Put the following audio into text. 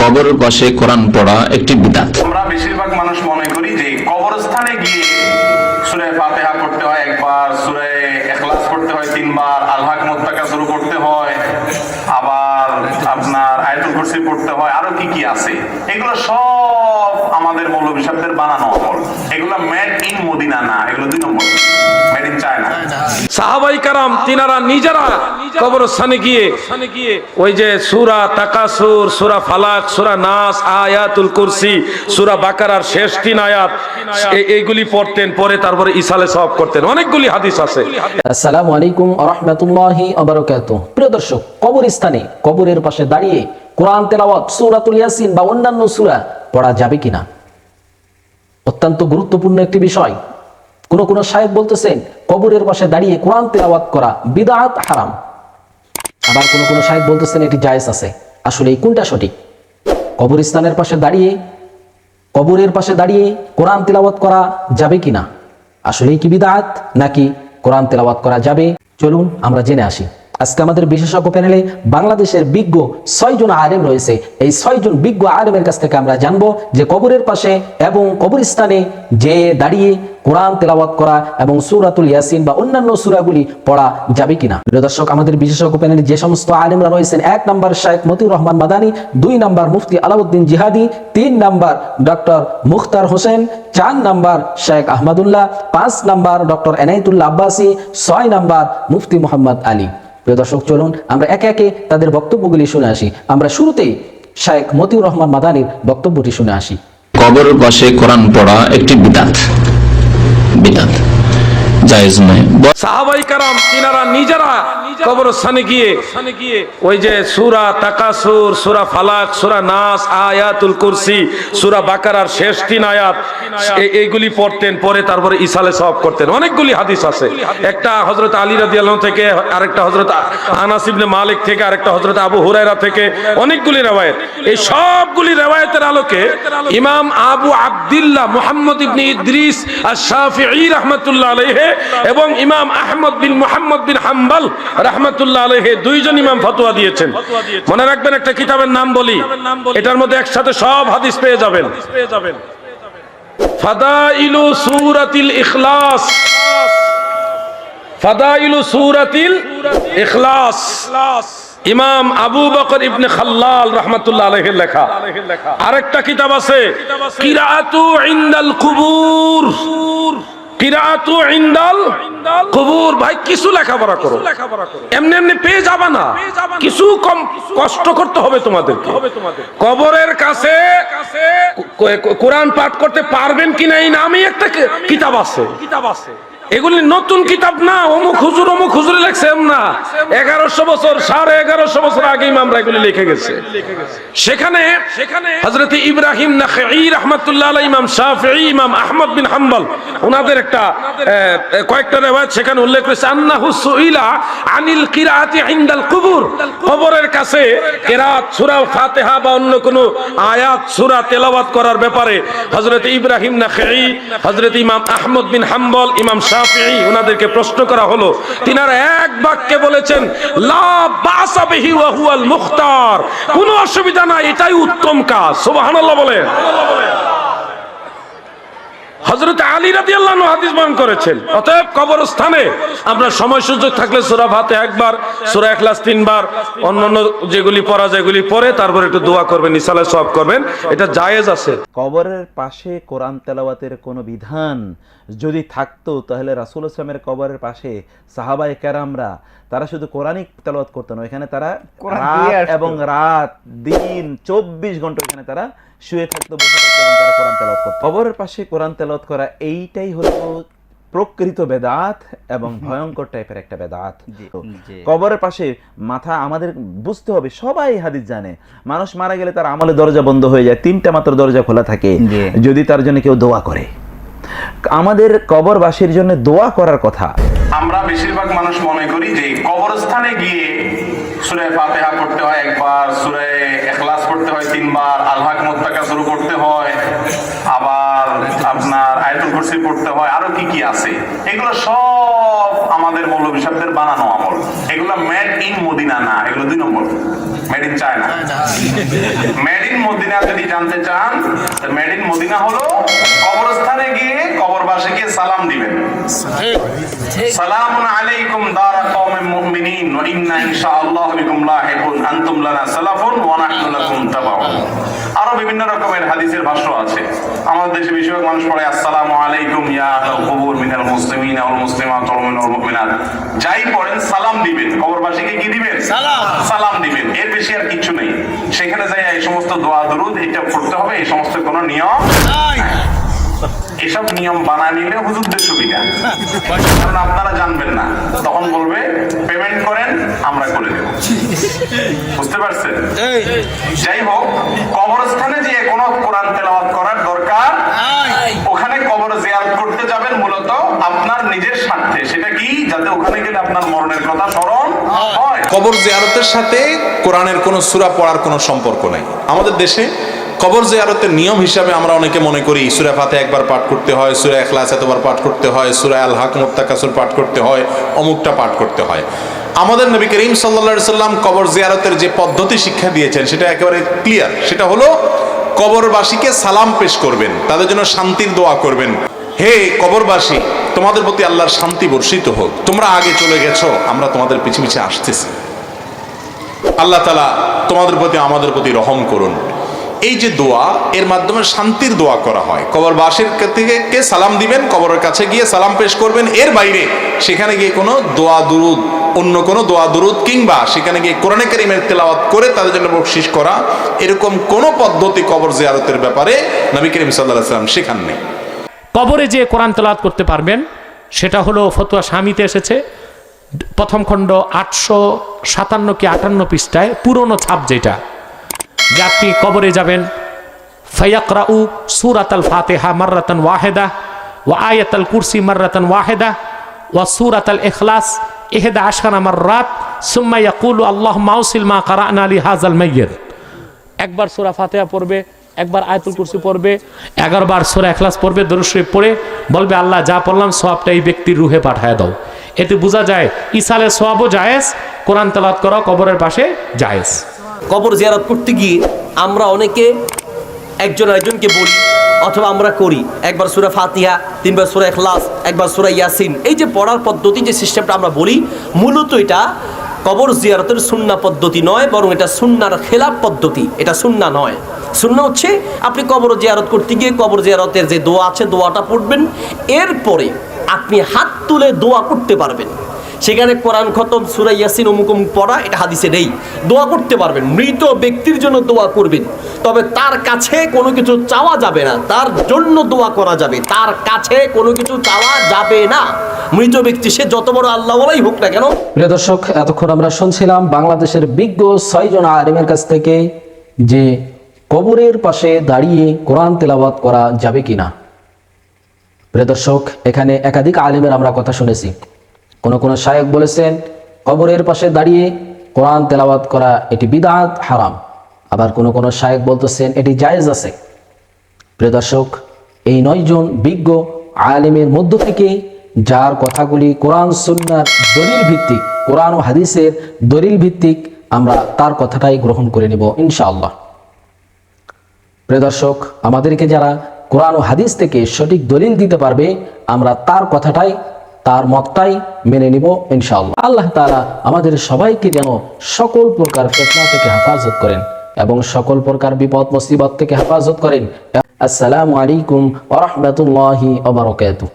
কবরের পাশে কোরআন পড়া একটি বিদাত। আমরা বেশিরভাগ মানুষ মনে করি যে কবরস্থানে গিয়ে সুরে ফাতেহা পড়তে হয় একবার, সুরে এখলাস পড়তে হয় তিনবার আল্লাহ মোত্তাকা শুরু করতে হয়, আবার আপনার আয়তুল কুরসি পড়তে হয়, আরও কি কি আছে? এগুলো সব আমাদের মৌলভী সাহেবদের বানানো আমল। এগুলো মেড ইন মদিনা না, এগুলো দুই নম্বর মেড ইন চায়না সাহাবাই কারাম, তিনারা নিজেরা কবরস্থানে গিয়ে ওই যে সুরা তাকাসুর, সুরা ফালাক, সুরা নাস, আয়াতুল কুরসি, সুরা শেষ তিন আয়াত এইগুলি পড়তেন, পরে তারপরে ইসালে সব করতেন। অনেকগুলি হাদিস আছে। কবরের পাশে দাঁড়িয়ে কোরআন তেলাওয়াত ইয়াসিন বা অন্যান্য সূরা পড়া যাবে কিনা? অত্যন্ত গুরুত্বপূর্ণ একটি বিষয় কোন কোন সাহেব বলতেছেন, কবরের পাশে দাঁড়িয়ে কোরআন তেলাওয়াত করা বিদাত হারাম। আবার কোন কোন সাহেব বলতেছেন, এটি জায়েজ আছে। আসলে এই কোনটা সঠিক? কবরস্থানের পাশে দাঁড়িয়ে, কবরের পাশে দাঁড়িয়ে কোরআন তেলাওয়াত করা যাবে কিনা? আসলেই কি বিদাত, নাকি কোরআন তেলাওয়াত করা যাবে? চলুন আমরা জেনে আসি। আজকে আমাদের বিশেষজ্ঞ প্যানেলে বাংলাদেশের বিজ্ঞ ছয়জন আলেম রয়েছে। এই ছয়জন বিজ্ঞ আলেমের কাছ থেকে আমরা জানব যে কবরের পাশে এবং কবরস্থানে যে দাঁড়িয়ে কোরআন তেলাওয়াত করা এবং সুরাতুল ইয়াসিন বা অন্যান্য সুরাগুলি পড়া যাবে কিনা। প্রিয় দর্শক, আমাদের বিশেষজ্ঞ প্যানেলে যে সমস্ত আলেমরা রয়েছেন, এক নম্বর শাহেখ মতিউর রহমান মাদানী, দুই নম্বর মুফতি আলাউদ্দিন জিহাদি, তিন নম্বর ডক্টর মুখতার হোসেন, চার নম্বর শেখ আহমদুল্লাহ, পাঁচ নম্বর ডক্টর এনায়তুল্লাহ আব্বাসী, ছয় নম্বর মুফতি মোহাম্মদ আলী। প্রিয় দর্শক, চলুন আমরা একে একে তাদের বক্তব্যগুলি শুনে আসি। আমরা শুরুতেই শায়েখ মতিউর রহমান মাদানির বক্তব্যটি শুনে আসি। কবরের পাশে কোরআন পড়া একটি বিদাত বিদাত নয়। সাহাবাই কারাম তিনারা নিজেরা কবরস্থানে গিয়ে ওই যে সুরা তাকাসুর, সুরা ফালাক, সুরা নাস, আয়াতুল কুরসি, সুরা বাকারার শেষ তিন আয়াত এইগুলি পড়তেন, পরে তারপরে ইসালে সব করতেন। অনেকগুলি হাদিস আছে। একটা হজরত আলী রাদি থেকে, আরেকটা হজরত আনাস ইবনে মালিক থেকে, আরেকটা হজরত আবু হুরায়রা থেকে, অনেকগুলি রেওয়ায়ত। এই সবগুলি রেওয়ায়তের আলোকে ইমাম আবু আব্দুল্লাহ মুহাম্মদ ইবনে ইদ্রিস আর শাফিঈ রাহমাতুল্লাহ আলাইহি এবং ইমাম আহমদ বিন মুহাম্মদ বিন হাম্বল রাহমাতুল্লাহ আলাইহি দুইজন ইমাম ফতোয়া দিয়েছেন। মনে রাখবেন একটা কিতাবের নাম বলি। এটার মধ্যে একসাথে সব হাদিস পেয়ে যাবেন। ফাদাইলু সূরাতিল ইখলাস। ফাদাইলু সূরাতিল ইখলাস। ইমাম আবু বকর ইবনে খাল্লাল রাহমাতুল্লাহ আলাইহির লেখা। আরেকটা কিতাব আছে। কিরাআতু ইনদাল কুবুর। কিরাআতু ইনদাল কুবুর ভাই কিছু লেখাপড়া করো। এমনি এমনি পেয়ে যাবে না। কিছু কম কষ্ট করতে হবে তোমাদের। কবরের কাছে কোরআন পাঠ করতে পারবেন কিনা এই নামে একটা কিতাব আছে। কিতাব আছে। এগুলি নতুন কিতাব না, অমুক হুজুর অমুক হুজুর লেখছে না এগারোশো বছর, সাড়ে এগারোশো বছর আগে আমরা এগুলি লিখে গেছে। সেখানে সেখানে হজরত ইব্রাহিম রাহমাতুল্লাহ ইমাম শাফিঈ, ইমাম আহমদ বিন হাম্বল ওনাদের একটা কয়েকটা রেওয়ায়াত সেখানে উল্লেখ করেছে আন্নাহু সুইলা আনিল কিরাআতি ইনদাল কুবুর। কবরের কাছে কিরাত, সূরা ফাতিহা বা অন্য কোনো আয়াত, সূরা তেলাওয়াত করার ব্যাপারে হযরত ইব্রাহিম নাখঈ, হযরত ইমাম আহমদ বিন হাম্বল, ইমাম শাফিঈ ওনাদেরকে প্রশ্ন করা হলো। তিনারা এক বাক্যে বলেছেন, লা বাসা বিহি ওয়া হুয়াল মুখতার। কোনো অসুবিধা নাই, এটাই উত্তম কাজ। সুবহানাল্লাহ বলেন। হজরত আলী রাদি আল্লাহ হাদিস বয়ন করেছেন। অতএব কবরস্থানে আমরা সময় সুযোগ থাকলে সুরা ভাতে একবার, সুরা এখলাস তিনবার অন্যান্য যেগুলি পড়া, যেগুলি পরে তারপর একটু দোয়া করবেন ইসালে সব করবেন। এটা জায়েজ আছে। কবরের পাশে কোরআন তেলাওয়াতের কোনো বিধান যদি থাকতো, তাহলে রাসুল ইসলামের কবরের পাশে সাহাবায়ে কেরামরা তারা শুধু কোরআনিক তেলাওয়াত করতো না এখানে তারা রাত এবং রাত দিন চব্বিশ ঘণ্টা এখানে তারা শুয়ে থাকতো বসে থাকতো এবং তারা কোরআন তেলাওয়াত করতো। কবরের পাশে কোরআন তেলাওয়াত করা এইটাই হলো প্রকৃত বেদাত এবং ভয়ঙ্কর টাইপের একটা বেদাত। কবরের পাশে মাথা আমাদের বুঝতে হবে সবাই হাদিস জানে। মানুষ মারা গেলে তার আমলে দরজা বন্ধ হয়ে যায় তিনটা মাত্র দরজা খোলা থাকে। যদি তার জন্য কেউ দোয়া করে। আমাদের কবরবাসীর জন্য দোয়া করার কথা। আমরা বেশিরভাগ মানুষ মনে করি যে কবরস্থানে গিয়ে সুরে ফাতেহা পড়তে হয় একবার সুরে এখলাস পড়তে হয় তিনবার আল্লাহ মোত্তাকা শুরু করতে হয় আবার আপনার আয়তুল কুরসি পড়তে হয় আরও কি কি আছে? এগুলো সব আমাদের মৌলভী সাহেবদের বানানো আমল। এগুলো মেড ইন মদিনা না এগুলো দুই নম্বর। Made in China made in Medina যদি জানতে চান মেড ইন মদিনা হলো কবরস্থানে গিয়ে কবরবাসীকে সালাম দিবেন। সালামুন আলাইকুম দারা কওমিন মুমিনিন ওয়া ইন্না ইনশাআল্লাহু বিকুম লাহিকুন আনতুম লানা সালাফুন ওয়া নাহনু লাকুম তাবাউন। আরও বিভিন্ন রকমের হাদিসের ভাষ্য আছে। আমাদের দেশে বেশিরভাগ মানুষ পড়ে আসসালামু আলাইকুম ইয়া আহলাল কুবুর মিনাল মুসলিমিন ওয়াল মুসলিমাত ওয়াল ওয়াল মুমিনাত। যাই পড়েন সালাম দিবেন। কবরবাসীকে কি দিবেন? সালাম। সালাম দিবেন। এর বেশি আর কিছু নেই। সেখানে যাই এই সমস্ত দোয়া দরুদ এটা পড়তে হবে এই সমস্ত কোনো নিয়ম এসব নিয়ম বানায় নিলে হুজুরদের সুবিধা। কারণ আপনারা জানবেন না। তখন বলবে পেমেন্ট করেন আমরা করে দেব। বুঝতে পারছেন? যাই হোক কবরস্থানে যে কোনো কোরআন তেলাওয়াত করার দরকার ওখানে কবর করতে যাবেন মূলত আপনার নিজের স্বার্থে। সেটা কি? যাতে ওখানে গেলে আপনার মরণের কথা স্মরণ কবর জিয়ারতের সাথে কোরআনের কোনো সূরা পড়ার কোনো সম্পর্ক নাই। আমাদের দেশে কবর জিয়ারতের নিয়ম হিসাবে আমরা অনেকে মনে করি, সূরা ফাতে একবার পাঠ করতে হয়, সূরা ইখলাস এতবার পাঠ করতে হয়, সূরা আল হাক মুত্তাকাসুর পাঠ করতে হয়, অমুকটা পাঠ করতে হয়। আমাদের নবী করিম সাল্লা সাল্লাম কবর জিয়ারতের যে পদ্ধতি শিক্ষা দিয়েছেন, সেটা একেবারে ক্লিয়ার সেটা হলো, কবরবাসীকে সালাম পেশ করবেন, তাদের জন্য শান্তির দোয়া করবেন। হে কবরবাসী, তোমাদের প্রতি আল্লাহর শান্তি বর্ষিত হোক। তোমরা আগে চলে গেছো, আমরা তোমাদের পিছিয়ে পিছিয়ে আসতেছি। আল্লাহ তালা তোমাদের প্রতি, আমাদের প্রতি রহম করুন। এই যে দোয়া, এর মাধ্যমে শান্তির দোয়া করা হয়। কবরবাসীর থেকে কে সালাম দিবেন, কবরের কাছে গিয়ে সালাম পেশ করবেন, এর বাইরে সেখানে গিয়ে কোনো দোয়া দুরুদ, অন্য কোনো দোয়া দুরুদ কিংবা সেখানে গিয়ে কোরআনে কারিমের তেলাওয়াত করে তাদের জন্য বকশিস করা, এরকম কোনো পদ্ধতি কবর জিয়ারতের ব্যাপারে নবী করিম সাল্লাহ সাল্লাম শেখাননি। কবরে যে কোরআন তেলাওয়াত করতে পারবেন, সেটা হলো ফতুয়া স্বামীতে এসেছে। প্রথম খণ্ড আটশো সাতান্ন কি আটান্ন পৃষ্ঠায়, পুরনো ছাপ যেটা। যে আপনি কবরে যাবেন ফাইয়াকরাউ সুরাত আল ফাতেহা মার্রাতান ওয়াহেদা ও আয়াত আল কুরসি মার্রাতান ওয়াহেদা, ওয়া সুরাত আল ইখলাস, ইহেদা আশখানা মার্রাত, সুম্মা ইয়াকুলু আল্লাহ মাউসিল মা কারানা আলী হাজাল মাইয়ের একবার সুরা ফাতেহা পড়বে একবার আয়তুল কুরসি পড়বে এগারো বার সুরা এখলাস পড়বে, দরুদ শরীফ পড়ে, বলবে, আল্লাহ, যা পড়লাম সবটা এই ব্যক্তির রুহে পাঠায় দাও। এতে বোঝা যায় ইসালে সোয়াবও জায়েজ, কোরআন তালাত করা কবরের পাশে জায়েজ। কবর জিয়ারত করতে গিয়ে আমরা অনেকে একজন আরেকজনকে বলি, অথবা আমরা করি, একবার সুরা ফাতিহা, তিনবার সুরা এখলাস একবার সুরা ইয়াসিন, এই যে পড়ার পদ্ধতি, যে সিস্টেমটা আমরা বলি, মূলত এটা কবর জিয়ারতের সুন্না পদ্ধতি নয়, বরং এটা সুন্নার খেলাপ পদ্ধতি, এটা সুন্না নয়। সুন্না হচ্ছে আপনি কবর জিয়ারত করতে গিয়ে কবর জিয়ারতের যে দোয়া আছে, দোয়াটা পড়বেন। এরপরে আপনি হাত তুলে দোয়া করতে পারবেন। সেখানে কোরআন খতম, সুরা ইয়াসিন অমুক পড়া, এটা হাদিসে নেই। দোয়া করতে পারবেন, মৃত ব্যক্তির জন্য দোয়া করবেন। তবে তার কাছে কোনো কিছু চাওয়া যাবে না, তার জন্য দোয়া করা যাবে। তার কাছে কোনো কিছু চাওয়া যাবে না। মৃত ব্যক্তি, সে যত বড় আল্লাহ বলাই হোক না কেন। প্রিয় দর্শক, এতক্ষণ আমরা শুনছিলাম বাংলাদেশের বিজ্ঞ ছয়জন আলিমের কাছ থেকে যে কবরের পাশে দাঁড়িয়ে কোরআন তেলাওয়াত করা যাবে কিনা? প্রিয় দর্শক, এখানে একাধিক আলিমের আমরা কথা শুনেছি। কোন কোন শায়েক বলেছেন, কবরের পাশে দাঁড়িয়ে কোরআন তেলাওয়াত করা এটি বিদাত, হারাম। আবার কোন কোন শায়েক বলতেছেন, এটি জায়েজ আছে। প্রিয় দর্শক, এই নয়জন বিজ্ঞ আলেমের মধ্য থেকে যার কথাগুলি কোরআন, সুন্নার দলিল ভিত্তিক, কোরআন ও হাদিসের দলিল ভিত্তিক আমরা তার কথাটাই গ্রহণ করে নেব, ইনশাআল্লাহ। প্রিয় দর্শক, আমাদেরকে যারা কোরআন ও হাদিস থেকে সঠিক দলিল দিতে পারবে, আমরা তার কথাটাই, তার মতটাই মেনে নিব ইনশাআল্লাহ। আল্লাহ তাআলা আমাদের সবাইকে যেন সকল প্রকার ফেতনা থেকে হেফাজত করেন এবং সকল প্রকার বিপদ, মুসিবত থেকে হেফাজত করেন। আসসালামু আলাইকুম ওয়া রাহমাতুল্লাহি ওয়া বারাকাতুহু।